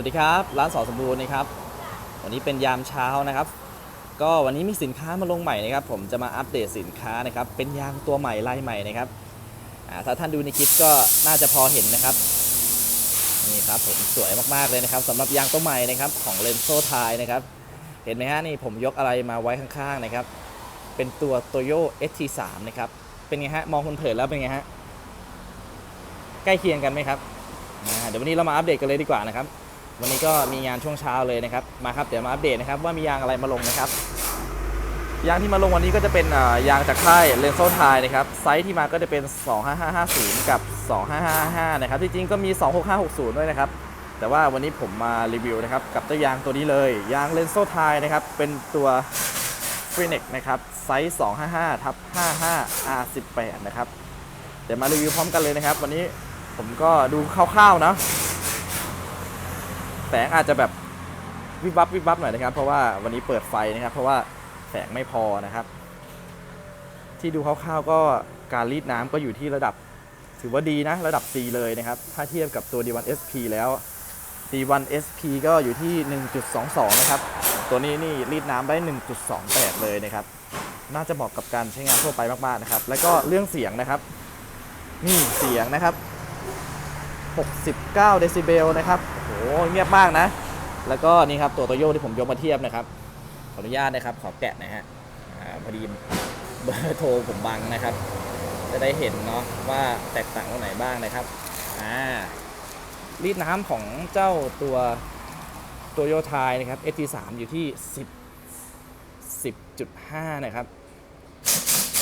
วัสดีครับ ร้านสอสมบูรณ์นะครับ วันนี้เป็นยามเช้านะครับ ก็วันนี้มีสินค้ามาลงใหม่นะครับ ผมจะมาอัปเดตสินค้านะครับ เป็นยางตัวใหม่ลายใหม่นะครับถ้าท่านดูในคลิปก็น่าจะพอเห็นนะครับ นี่ครับผมสวยมากๆเลยนะครับสำหรับยางตัวใหม่นะครับของเลนโซไทยนะครับ เห็นไหมฮะนี่ผมยกอะไรมาไว้ข้างๆนะครับ เป็นตัวโตโย ST3 นะครับ เป็นไงฮะมองคนเผินแล้วเป็นไงฮะ ใกล้เคียงกันไหมครับเดี๋ยววันนี้เรามาอัปเดตกันเลยดีกว่านะครับ วันนี้ก็มีงานช่วงเช้าเลยนะครับ มาครับ เดี๋ยวมาอัปเดตนะครับว่ามียางอะไรมาลงนะครับ ยางที่มาลงวันนี้ก็จะเป็นอ่ายางจากค่ายเลนโซไทยนะครับ ไซส์ที่มาก็จะเป็น 25550 กับ 2555 นะครับที่จริงก็มี 26560 ด้วยนะครับ แต่ว่าวันนี้ผมมารีวิวนะครับกับเจ้ายางตัวนี้เลย ยางเลนโซไทยนะครับ เป็นตัว f r e n e x นะครับ ไซส์ 255ทับ55 R18 นะครับ เดี๋ยวมารีวิวพร้อมกันเลยนะครับ วันนี้ผมก็ดูคร่าวๆนะ แสงอาจจะแบบวิบวับวิบวับหน่อยนะครับ เพราะว่าวันนี้เปิดไฟนะครับ เพราะว่าแสงไม่พอนะครับ ที่ดูคร่าวๆก็การรีดน้ำก็อยู่ที่ระดับ ถือว่าดีนะ ระดับ C เลยนะครับ ถ้าเทียบกับตัว D1 SP แล้ว D1 SP ก็อยู่ที่ 1.22 นะครับ ตัวนี้นี่รีดน้ำได้ 1.28 เลยนะครับ น่าจะเหมาะกับการใช้งานทั่วไปมากๆนะครับ แล้วก็เรื่องเสียงนะครับ นี่เสียงนะครับ 69เดซิเบลนะครับโอ้โหเงียบมากนะ แล้วก็นี่ครับตัวโตโยที่ผมยกมาเทียบนะครับ ขออนุญาตนะครับ ขอแกะหนะฮะพอดีเบอร์โทรผมบังนะครับ จะได้เห็นเนาะว่าแตกต่างตรงไหนบ้างนะครับอ่ารีดน้ำของเจ้าตัวตัวโยทายนะครับ ST3 อยู่ที่ 10 10.5 นะครับ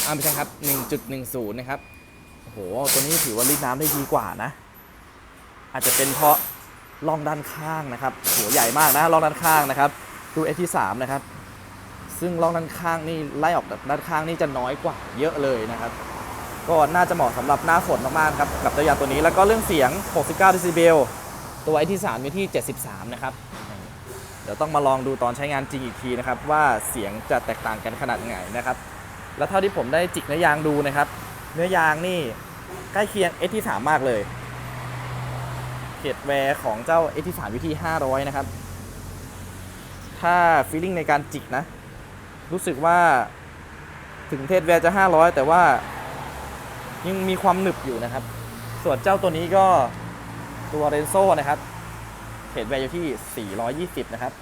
อ่าไม่ใช่ครับ 1.10 นะครับโอ้โห ตัวนี้ถือว่ารีดน้ำได้ดีกว่านะ อาจจะเป็นเพราะล่องด้านข้างนะครับหัวใหญ่มากนะล่องด้านข้างนะครับดู ST3 นะครับ ซึ่งล่องด้านข้างนี่ไล่ออกด้านข้างนี่จะน้อยกว่าเยอะเลยนะครับ ก็น่าจะเหมาะสำหรับหน้าฝนมากๆครับกับตัวยางตัวนี้แล้วก็เรื่องเสียง 69เดซิเบลตัวไอที่3อยู่ที่ 73 นะครับ เดี๋ยวต้องมาลองดูตอนใช้งานจริงอีกทีนะครับ ว่าเสียงจะแตกต่างกันขนาดไหนนะครับ แล้วเท่าที่ผมได้จิกเนื้อยางดูนะครับ เนื้อยางนี่ใกล้เคียง S ที่3มากเลย เขตแวร์ของเจ้า S ที่3อยู่ที่500 นะครับ ถ้าฟีลลิ่งในการจิกนะ รู้สึกว่าถึงเทสแวร์จะ 500 แต่ว่ายังมีความหนึบอยู่นะครับ ส่วนเจ้าตัวนี้ก็ตัวเรนโซนะครับเทรดแวร์อยู่ที่ 420 นะครับ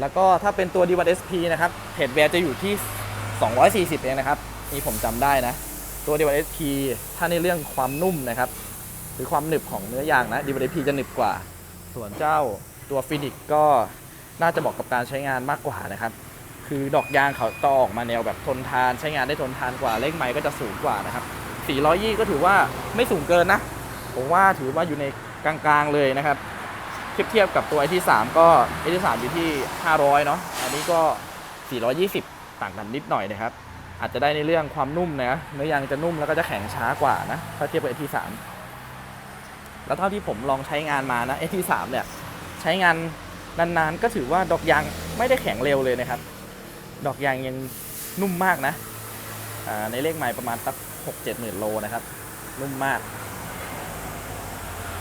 แล้วก็ถ้าเป็นตัว D1 SP นะครับเทรดแวร์จะอยู่ที่ 240 เองนะครับ นี่ผมจำได้นะ ตัว D1 SP ถ้าในเรื่องความนุ่มนะครับ หรือความหนึบของเนื้อยางนะ D1 SP จะหนึบกว่า ส่วนเจ้าตัวฟินิกก็น่าจะเหมาะกับการใช้งานมากกว่านะครับ คือดอกยางเขาต่อออกมาแนวแบบทนทานใช้งานได้ทนทานกว่าเลขไม้ก็จะสูงกว่านะครับ400ก็ถือว่าไม่สูงเกินนะ ผมว่าถือว่าอยู่ในกลางๆเลยนะครับ เทียบเทียบกับตัวไอที่3ก็ไอที่3อยู่ที่ 500 เนาะอันนี้ก็ 420 ต่างกันนิดหน่อยนะครับ อาจจะได้ในเรื่องความนุ่มนะเนื้อยางจะนุ่มแล้วก็จะแข็งช้ากว่านะถ้าเทียบกับไอที่3 แล้วเท่าที่ผมลองใช้งานมานะไอที่3เนี่ยใช้งานนานๆ ก็ถือว่าดอกยางไม่ได้แข็งเร็วเลยนะครับ ดอกยางยังนุ่มมากนะในเลขไม้ประมาณสักหกเจ็ดหมื่นโลนะครับ นุ่มมาก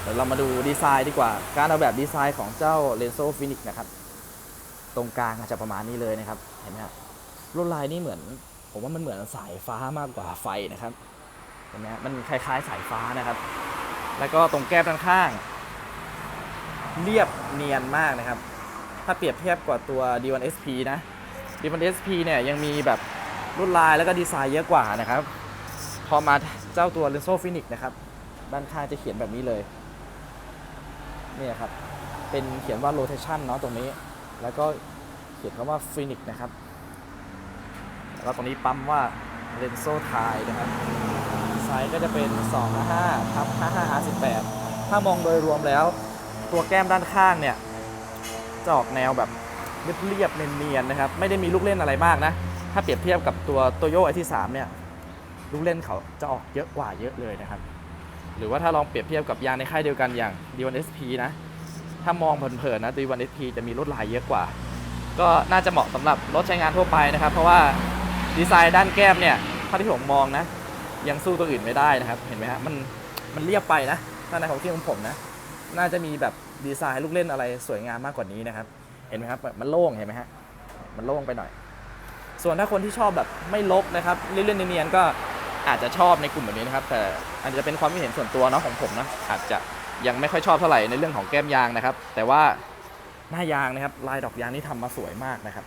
เดี๋ยวเรามาดูดีไซน์ดีกว่า การออกแบบดีไซน์ของเจ้า r e n z o Phoenix นะครับ ตรงกลางอาจจะประมาณนี้เลยนะครับ เห็นไหมครับลวดลายนี่เหมือน ผมว่ามันเหมือนสายฟ้ามากกว่าไฟนะครับ เห็นไหมมันคล้ายๆสายฟ้านะครับ แล้วก็ตรงแก้มด้านข้าง เรียบเนียนมากนะครับ ถ้าเปรียบเทียบกับตัว D1 SP นะ D1 SP เนี่ยยังมีแบบลวดลายแล้วก็ดีไซน์เยอะกว่านะครับ พอมาเจ้าตัว r e n z o Phoenix นะครับ ด้านข้างจะเขียนแบบนี้เลยเนี่ยครับ เป็นเขียนว่า rotation เนาะตรงนี้ แล้วก็เขียนคำว่า Phoenix นะครับ แล้วตรงนี้ปั๊มว่า Renzo t i นะครับ ไซส์ก็จะเป็น2 5ทับ55 R18 ถ้ามองโดยรวมแล้ว ตัวแก้มด้านข้างเนี่ยจะออกแนวแบบเรียบๆเนียนๆนะครับ ไม่ได้มีลูกเล่นอะไรมากนะ ถ้าเปรียบเทียบกับตัวโตโยไอที่3เนี่ยลูกเล่นเขาจะออกเยอะกว่าเยอะเลยนะครับ หรือว่าถ้าลองเปรียบเทียบกับยางในค่ายเดียวกันอย่าง D1 SP นะ ถ้ามองเผินๆนะ D1 SP จะมีลวดลายเยอะกว่า ก็น่าจะเหมาะสำหรับรถใช้งานทั่วไปนะครับ เพราะว่าดีไซน์ด้านแก้มเนี่ยเท่าที่ผมมองนะ ยังสู้ตัวอื่นไม่ได้นะครับ เห็นไหมฮะมันมันเรียบไปนะถ้าในของที่ของผมนะ น่าจะมีแบบดีไซน์ลูกเล่นอะไรสวยงามมากกว่านี้นะครับ เห็นไหมครับมันโล่งเห็นไหมฮะมันโล่งไปหน่อย ส่วนถ้าคนที่ชอบแบบไม่ลกนะครับเล่นๆเนียนๆก็อาจจะชอบในกลุ่มแบบนี้นะครับ แต่อาจจะเป็นความคิดเห็นส่วนตัวเนาะของผมนะอาจจะยังไม่ค่อยชอบเท่าไหร่ในเรื่องของแก้มยางนะครับ แต่ว่าหน้ายางนะครับลายดอกยางนี่ทำมาสวยมากนะครับ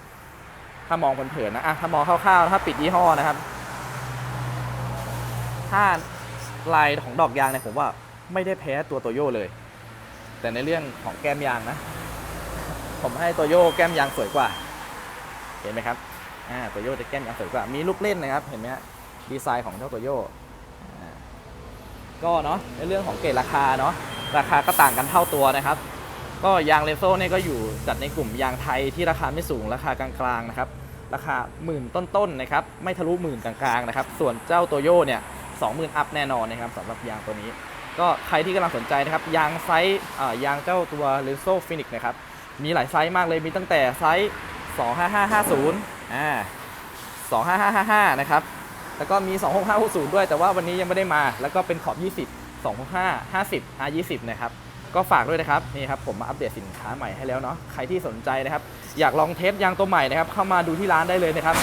ถ้ามองเผินๆนะอะถ้ามองคร่าวๆถ้าปิดยี่ห้อนะครับ ถ้าลายของดอกยางเนี่ยผมว่าไม่ได้แพ้ตัวโตโย่เลย แต่ในเรื่องของแก้มยางนะ ผมให้โตโย่แก้มยางสวยกว่า เห็นไหมครับอ่าโตโย่จะแก้มยางสวยกว่า มีลูกเล่นนะครับ เห็นไหมฮะดีไซน์ของเจ้าโตโย่ก็เนาะในเรื่องของเกรดราคาเนาะราคาก็ต่างกันเท่าตัวนะครับ ก็ยางเลโซ่เนี่ยก็อยู่จัดในกลุ่มยางไทยที่ราคาไม่สูงราคากลางๆนะครับราคาหมื่นต้นๆนะครับไม่ทะลุหมื่นกลางๆนะครับส่วนเจ้าโตโย่เนี่ย สองหมื่นอัพแน่นอนนะครับสำหรับยางตัวนี้ ก็ใครที่กำลังสนใจนะครับ ยางไซส์ยางเจ้าตัวเลโซ่ฟินิกนะครับ มีหลายไซส์มากเลยมีตั้งแต่ไซส์ 25550อ่า25555 นะครับ แล้วก็มี 26560 ด้วย แต่ว่าวันนี้ยังไม่ได้มา แล้วก็เป็นขอบ 20 265 50 R20 นะครับ ก็ฝากด้วยนะครับ นี่ครับ ผมมาอัปเดตสินค้าใหม่ให้แล้วเนาะ ใครที่สนใจนะครับ อยากลองเทสยางตัวใหม่นะครับ เข้ามาดูที่ร้านได้เลยนะครับ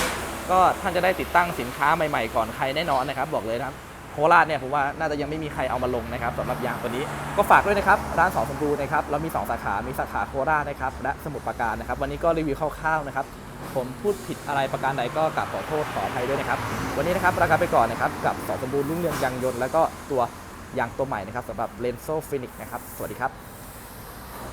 ก็ท่านจะได้ติดตั้งสินค้าใหม่ๆก่อนใครแน่นอนนะครับ บอกเลยนะครับโคราชเนี่ยผมว่าน่าจะยังไม่มีใครเอามาลงนะครับสำหรับยางตัวนี้ก็ฝากด้วยนะครับร้านสองสมบูรณ์นะครับเรามี 2 สาขามีสาขาโคราชนะครับและสมุทรปราการนะครับ วันนี้ก็รีวิวคร่าวๆนะครับผมพูดผิดอะไรประการใดก็กราบขอโทษขออภัยด้วยนะครับ วันนี้นะครับราคาไปก่อนนะครับกับสองสมบูรณ์รุ่งเรืองยางยนต์แล้วก็ตัวยางตัวใหม่นะครับสำหรับเลนโซฟินิกนะครับสวัสดีครับ